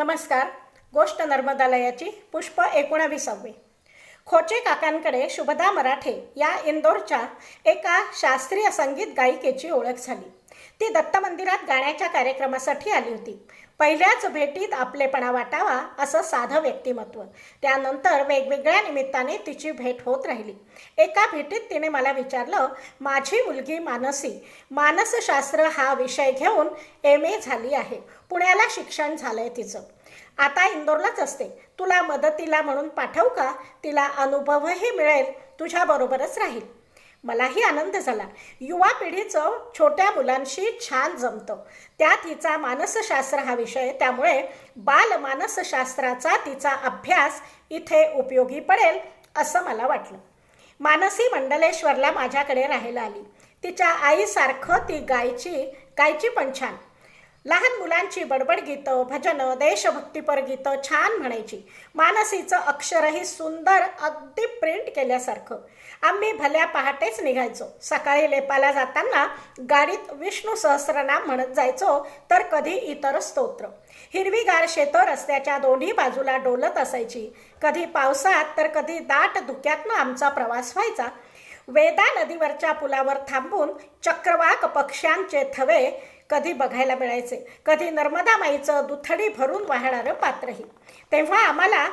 नमस्कार. गोष्ट नर्मदालयाची पुष्प एकोणावीसावी. खोचे काकांकडे शुभदा मराठे या इंदोरच्या एका शास्त्रीय संगीत गायिकेची ओळख झाली. ती दत्त मंदिरात गाण्याच्या कार्यक्रमासाठी आली होती. पहिल्याच भेटीत आपलेपणा वाटावा असं साधं व्यक्तिमत्व. त्यानंतर वेगवेगळ्या निमित्ताने तिची भेट होत राहिली. एका भेटीत तिने मला विचारलं माझी मुलगी मानसी मानसशास्त्र हा विषय घेऊन एम ए झाली आहे. पुण्याला शिक्षण झालंय तिचं. आता इंदोरलाच असते. तुला मदतीला म्हणून पाठवू का? तिला अनुभवही मिळेल. तुझ्याबरोबरच राहील. मलाही आनंद झाला. युवा पिढीचं छोट्या मुलांशी छान जमतं. त्यात हिचा मानसशास्त्र हा विषय त्यामुळे बालमानसशास्त्राचा तिचा अभ्यास इथे उपयोगी पडेल असं मला वाटलं. मानसी मंडलेश्वरला माझ्याकडे राहायला आली. तिच्या आईसारखं ती गायची गायची पण छान. लहान मुलांची बडबड गीतं भजनं देशभक्तीपर गीतं छान म्हणायची. मानसीचं अक्षरही सुंदर अगदी प्रिंट केल्यासारखं. आम्ही भल्या पहाटेच निघायचो. सकाळी लेपाला जाताना गाडीत विष्णू सहस्रनाम म्हणत जायचो तर कधी इतर स्तोत्र. हिरवीगार शेतं रस्त्याच्या दोन्ही बाजूला डोलत असायची. कधी पावसात तर कधी दाट धुक्यातनं आमचा प्रवास व्हायचा. वेदा नदीवरच्या पुलावर थांबून चक्रवाक पक्ष्यांचे थवे कधी बघायला मिळायचे कधी नर्मदा माईचं दुथडी भरून वाहणारं पात्रही. तेव्हा आम्हाला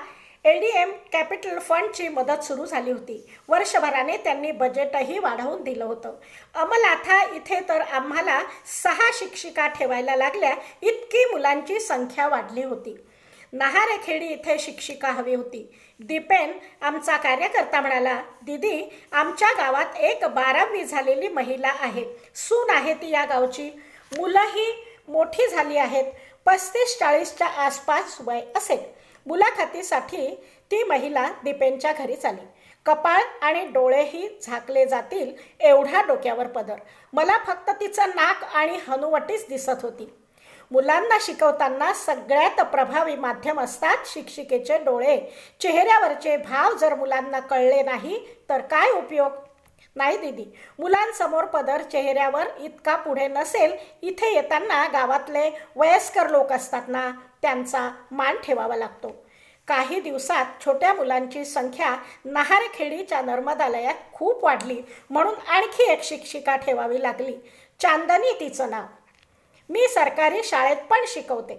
ए डी एम कॅपिटल फंडची मदत सुरू झाली होती. वर्षभराने त्यांनी बजेटही वाढवून दिलं होतं. अमलाथा इथे तर आम्हाला सहा शिक्षिका ठेवायला लागल्या इतकी मुलांची संख्या वाढली होती. नहारेखेडी इथे शिक्षिका हवी होती. दीपेन आमचा कार्यकर्ता म्हणाला दीदी आमच्या गावात एक बारावी झालेली महिला आहे. सून आहे ती या गावची. मुलंही मोठी झाली आहेत. पस्तीस चाळीसच्या आसपास वय असेल. मुलाखतीसाठी ती महिला दीपेनच्या घरी चाली कपाळ आणि डोळेही झाकले जातील एवढा डोक्यावर पदर. मला फक्त तिचं नाक आणि हनुवटीच दिसत होती. मुलांना शिकवताना सगळ्यात प्रभावी माध्यम असतात शिक्षिकेचे डोळे. चेहऱ्यावरचे भाव जर मुलांना कळले नाही तर काय उपयोग? नाही दीदी. मुलांसमोर पदर चेहऱ्यावर इतका पुढे नसेल इथे येताना गावातले वयस्कर लोक असतात ना त्यांचा मान ठेवावा लागतो. काही दिवसात छोट्या मुलांची संख्या नहारखेडीच्या नर्मदालयात खूप वाढली म्हणून आणखी एक शिक्षिका ठेवावी लागली. चांदनी तिचं नाव. मी सरकारी शाळेत पण शिकवते.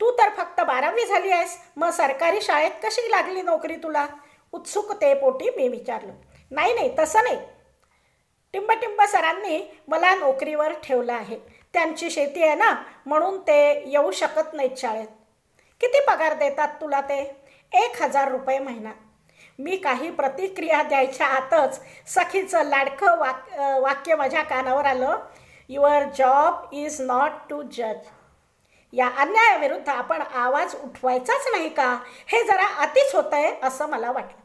तू तर फक्त बारावी झाली आहेस मग सरकारी शाळेत कशी लागली नोकरी तुला? उत्सुकतेपोटी मी विचारलं. नाही नाही तसं नाही. टिंबटिंब सरांनी मला नोकरीवर ठेवलं आहे. त्यांची शेती आहे ना म्हणून ते येऊ शकत नाहीत शाळेत. किती पगार देतात तुला ते? एक हजार रुपये महिना. मी काही प्रतिक्रिया द्यायच्या आतच सखीचं लाडकं वाक वाक्य माझ्या कानावर आलं. Your job is not to जज या अन्यायाविरुद्ध आपण आवाज उठवायचाच नाही का? हे जरा अतिच होतंय असं मला वाटलं.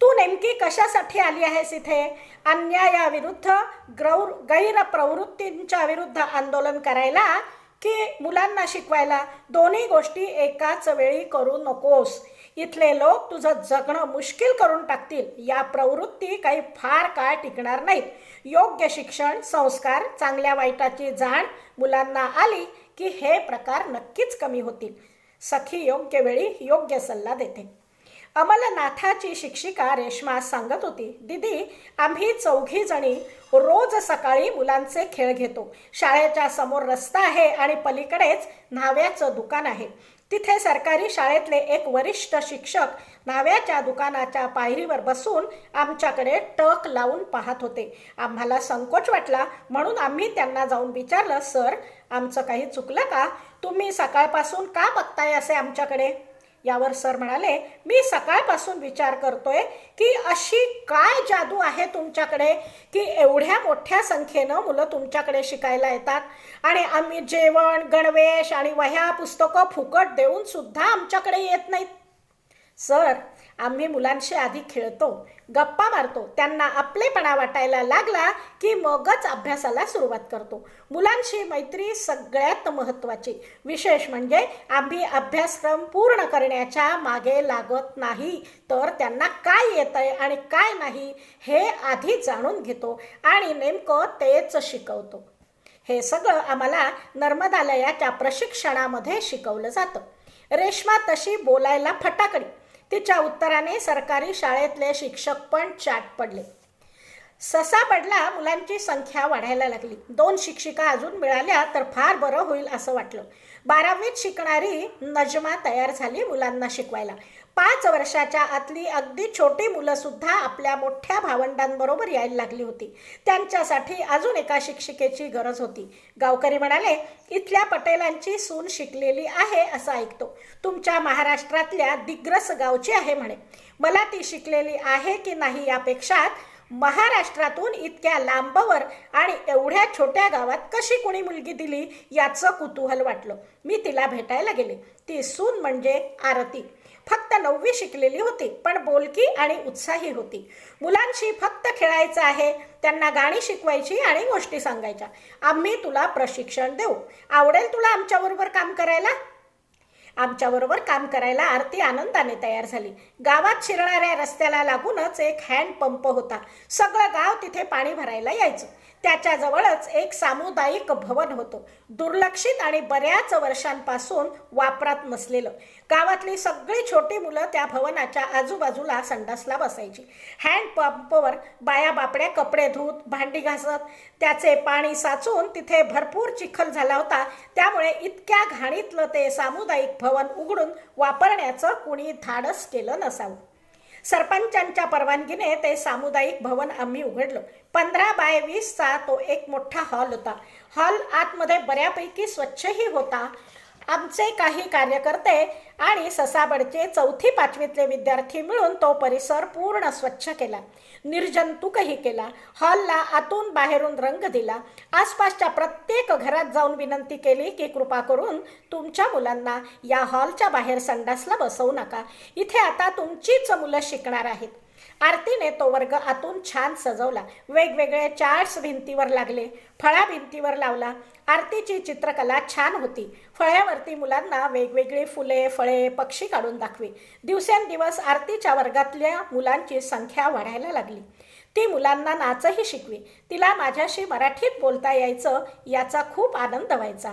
तू नेमकी कशासाठी आली आहेस इथे? अन्यायाविरुद्ध ग्रौर गैरप्रवृत्तींच्या विरुद्ध आंदोलन करायला की मुलांना शिकवायला? दोन्ही गोष्टी एकाच वेळी करू नकोस. इथले लोक तुझं जगणं मुश्किल करून टाकतील. या प्रवृत्ती काही फार काळ टिकणार नाहीत. योग्य शिक्षण संस्कार चांगल्या वाईटाची जाण मुलांना आली की हे प्रकार नक्कीच कमी होतील. सखी योग्य वेळी योग्य सल्ला देते. अमलनाथाची शिक्षिका रेश्मा सांगत होती दीदी आम्ही चौघी जणी रोज सकाळी मुलांचे खेळ घेतो. शाळेच्या समोर रस्ता आहे आणि पलीकडेच न्हाव्याचं दुकान आहे. तिथे सरकारी शाळेतले एक वरिष्ठ शिक्षक न्हाव्याच्या दुकानाच्या पायरीवर बसून आमच्याकडे टक लावून पाहत होते. आम्हाला संकोच वाटला म्हणून आम्ही त्यांना जाऊन विचारलं सर आमचं काही चुकलं का? तुम्ही सकाळपासून का बघताय असे आमच्याकडे? यावर सर म्हणाले मी सकाळपासून विचार करतोय की अशी काय जादू आहे तुमच्याकडे? की एवढ्या मोठ्या संख्येनं मुलं तुमच्याकडे शिकायला येतात? आणि आम्ही जेवण गणवेश आणि वह्या पुस्तकं फुकट देऊन सुद्धा आमच्याकडे येत नाहीत. सर आम्ही मुलांशी आधी खेळतो गप्पा मारतो त्यांना आपलेपणा वाटायला लागला की मगच अभ्यासाला सुरुवात करतो. मुलांशी मैत्री सगळ्यात महत्त्वाची. विशेष म्हणजे आम्ही अभ्यासक्रम पूर्ण करण्याच्या मागे लागत नाही तर त्यांना काय येत आहे आणि काय नाही हे आधी जाणून घेतो आणि नेमकं तेच शिकवतो. हे सगळं आम्हाला नर्मदालयाच्या प्रशिक्षणामध्ये शिकवलं जातं. रेश्मा तशी बोलायला फटाकडी. तिच्या उत्तराने सरकारी शाळेतले शिक्षक पण चाट पडले. ससा पडला मुलांची संख्या वाढायला लागली. दोन शिक्षिका अजून मिळाल्या तर फार बरं होईल असं वाटलं. बारावीत शिकणारी नजमा तयार झाली मुलांना शिकवायला. पाच वर्षाच्या आतली अगदी छोटी मुलं सुद्धा आपल्या मोठ्या भावंडांबरोबर यायला लागली होती. त्यांच्यासाठी अजून एका शिक्षिकेची गरज होती. गावकरी म्हणाले इथल्या पटेलांची सून शिकलेली आहे असं ऐकतो. तुमच्या महाराष्ट्रातल्या दिग्रस गावची आहे म्हणे. मला ती शिकलेली आहे की नाही यापेक्षा महाराष्ट्रातून इतक्या लांबवर आणि एवढ्या छोट्या गावात कशी कोणी मुलगी दिली याचं कुतूहल वाटलं. मी तिला भेटायला गेले. ती सून म्हणजे आरती. फक्त नववी शिकलेली होती पण बोलकी आणि उत्साही होती. मुलांशी फक्त खेळायचं आहे त्यांना गाणी शिकवायची आणि गोष्टी सांगायच्या. आम्ही तुला प्रशिक्षण देऊ. आवडेल तुला आमच्याबरोबर काम करायला? आमच्याबरोबर काम करायला आरती आनंदाने तयार झाली. गावात शिरणाऱ्या रस्त्याला लागूनच एक हँडपंप होता. सगळं गाव तिथे पाणी भरायला यायचं. त्याच्याजवळच एक सामुदायिक भवन होतं. दुर्लक्षित आणि बऱ्याच वर्षांपासून वापरात नसलेलं. गावातली सगळी छोटी मुलं त्या भवनाच्या आजूबाजूला संडासला बसायची. हँडपंपवर बाया बापड्या कपडे धुत भांडी घासत त्याचे पाणी साचून तिथे भरपूर चिखल झाला होता. त्यामुळे इतक्या घाणीतलं ते सामुदायिक भवन उघडून वापरण्याचं कुणी धाडस केलं नसावं. सरपंचांच्या परवानगीने ते सामुदायिक भवन आम्ही उघडलो. पंधरा बाय वीसचा तो एक मोठा हॉल होता. हॉल आतमध्ये बऱ्यापैकी स्वच्छही होता. आमचे काही कार्यकर्ते आणि ससाबडचे चौथी पाचवीतले विद्यार्थी मिळून तो परिसर पूर्ण स्वच्छ केला. निर्जंतुकही केला. हॉलला आतून बाहेरून रंग दिला. आसपासच्या प्रत्येक घरात जाऊन विनंती केली की कृपा करून तुमच्या मुलांना या हॉलच्या बाहेर संडासला बसवू नका. इथे आता तुमचीच मुलं शिकणार आहेत. आरतीने तो वर्ग आतून छान सजवला. वेगवेगळे चार्ट्स भिंतीवर लागले. फळा भिंतीवर लावला. आरतीची चित्रकला छान होती. फळ्यावरती मुलांना वेगवेगळी फुले फळे पक्षी काढून दाखवी. दिवसेंदिवस आरतीच्या वर्गातल्या मुलांची संख्या वाढायला लागली. ती मुलांना नाचही शिकवी. तिला माझ्याशी मराठीत बोलता यायचं याचा खूप आनंद व्हायचा.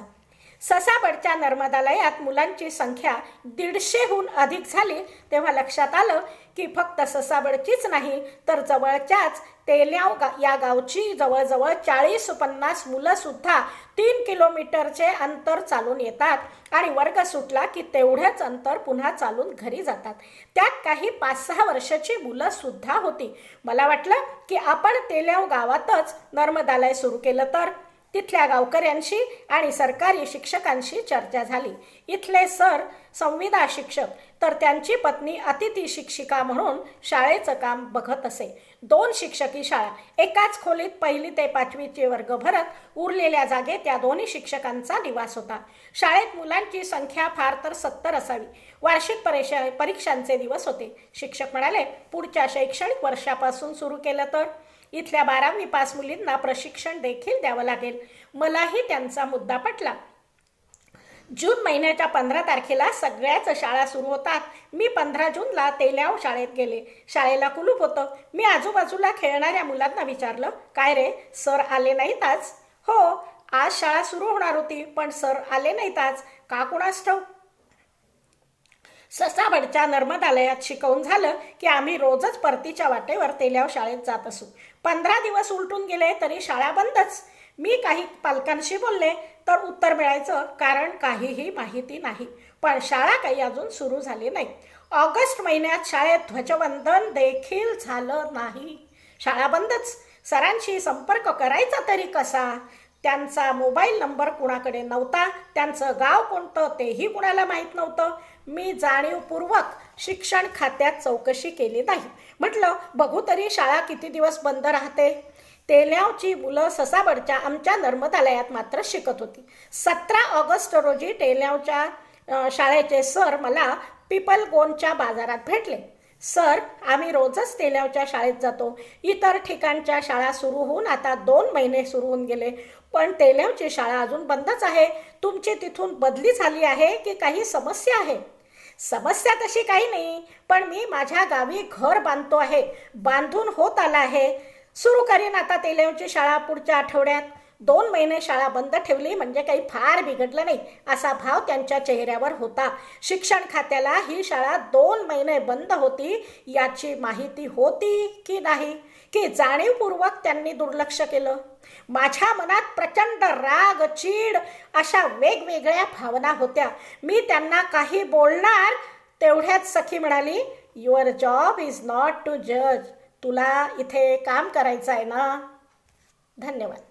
ससाबडच्या नर्मदालयात मुलांची संख्या दीडशेहून अधिक झाली तेव्हा लक्षात आलं की फक्त ससाबडचीच नाही तर जवळच्याच तेल्याव गा या गावची जवळजवळ चाळीस पन्नास मुलंसुद्धा तीन किलोमीटरचे अंतर चालून येतात आणि वर्ग सुटला की तेवढेच अंतर पुन्हा चालून घरी जातात. त्यात काही पाच सहा वर्षाची मुलंसुद्धा होती. मला वाटलं की आपण तेल्याव गावातच नर्मदालय सुरू केलं तर. तिथल्या गावकऱ्यांशी आणि सरकारी शिक्षकांशी चर्चा झाली. इथले सर संविदा शिक्षक तर त्यांची पत्नी अतिथी शिक्षिका म्हणून शाळेचं काम बघत असे. दोन शिक्षकी शाळा एकाच खोलीत पहिली ते पाचवीचे वर्ग भरत उरलेल्या जागे त्या दोन्ही शिक्षकांचा निवास होता. शाळेत मुलांची संख्या फार तर सत्तर असावी. वार्षिक परीक्षा परीक्षांचे दिवस होते. शिक्षक म्हणाले पुढच्या शैक्षणिक वर्षापासून सुरू केलं तर? इथल्या बारावी पास मुलींना प्रशिक्षण देखील द्यावं लागेल. मलाही त्यांचा मुद्दा पटला. जून महिन्याच्या पंधरा तारखेला सगळ्याच शाळा सुरू होतात. मी पंधरा जूनला तेल्याव शाळेत गेले. शाळेला कुलूप होतं. मी आजूबाजूला खेळणाऱ्या मुलांना विचारलं काय रे सर आले नाहीत आज? हो आज शाळा सुरू होणार होती पण सर आले नाहीत आज. का कुणास ठाऊक? ससाबडच्या नर्मदालयात शिकवून झालं की आम्ही रोजच परतीच्या वाटेवर तेल्याव शाळेत जात असू. पंधरा दिवस उलटून गेले तरी शाळा बंदच. मी काही पालकांशी बोलले तर उत्तर मिळायचं कारण काहीही माहिती नाही. पण शाळा काही अजून सुरू झाली नाही. ऑगस्ट महिन्यात शाळेत ध्वजवंदन देखील झालं नाही. शाळा बंदच. सरांशी संपर्क करायचा तरी कसा? त्यांचा मोबाईल नंबर कुणाकडे नव्हता त्यांचं गाव कोणतं तेही कुणाला माहीत नव्हतं. मी जाणीवपूर्वक शिक्षण खात्यात चौकशी केली नाही. म्हटलं बघू तरी शाळा किती दिवस बंद राहते? तेल्यावची मुलं ससाबडच्या आमच्या नर्मदालयात मात्र शिकत होती. सतरा ऑगस्ट रोजी टेल्यावच्या शाळेचे सर मला पिपलगोनच्या बाजारात भेटले. सर आम्ही रोजच तेल्यावच्या शाळेत जातो. इतर ठिकाणच्या शाळा सुरू होऊन आता दोन महिने सुरू होऊन गेले. पण तेल्यावची शाळा अजून बंदच आहे. तुमची तिथून बदली झाली आहे की काही समस्या आहे? समस्या तशी काही नाही पण मी माझ्या गावी घर बांधतो आहे. बांधून होत आला आहे. सुरू करीन आता तेलेवची शाळा पुढच्या आठवड्यात. दोन महिने शाळा बंद ठेवली म्हणजे काही फार बिघडलं नाही असा भाव त्यांच्या चेहऱ्यावर होता. शिक्षण खात्याला ही शाळा दोन महिने बंद होती याची माहिती होती की नाही? की जाणीवपूर्वक त्यांनी दुर्लक्ष केलं. माझ्या मनात प्रचंड राग चीड अशा वेगवेगळ्या भावना होत्या. मी त्यांना काही बोलणार तेवढ्याच सखी म्हणाली your job is not to जज तुला इथे काम करायचं आहे ना. धन्यवाद.